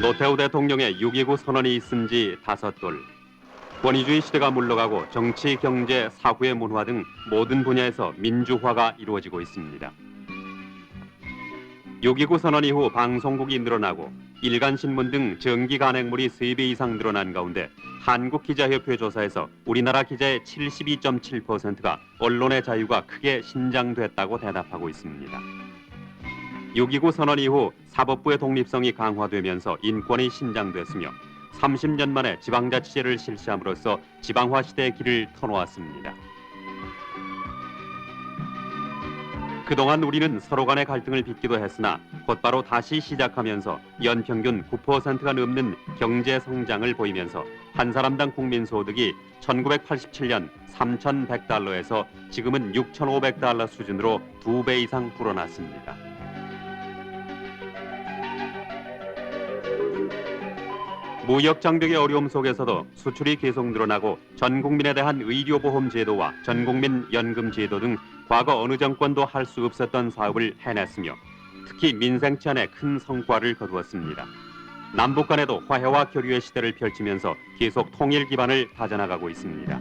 노태우 대통령의 6.29 선언이 있은 지 다섯 돌. 권위주의 시대가 물러가고 정치, 경제, 사후의 문화 등 모든 분야에서 민주화가 이루어지고 있습니다. 6.29 선언 이후 방송국이 늘어나고 일간 신문 등 정기 간행물이 3배 이상 늘어난 가운데 한국기자협회 조사에서 우리나라 기자의 72.7%가 언론의 자유가 크게 신장됐다고 대답하고 있습니다. 6.29 선언 이후 사법부의 독립성이 강화되면서 인권이 신장됐으며 30년 만에 지방자치제를 실시함으로써 지방화 시대의 길을 터놓았습니다. 그동안 우리는 서로 간의 갈등을 빚기도 했으나 곧바로 다시 시작하면서 연평균 9%가 넘는 경제 성장을 보이면서 한 사람당 국민 소득이 1987년 3,100달러에서 지금은 6,500달러 수준으로 두 배 이상 불어났습니다. 무역 장벽의 어려움 속에서도 수출이 계속 늘어나고 전 국민에 대한 의료보험 제도와 전 국민 연금 제도 등 과거 어느 정권도 할 수 없었던 사업을 해냈으며 특히 민생 치안에 큰 성과를 거두었습니다. 남북 간에도 화해와 교류의 시대를 펼치면서 계속 통일 기반을 다져나가고 있습니다.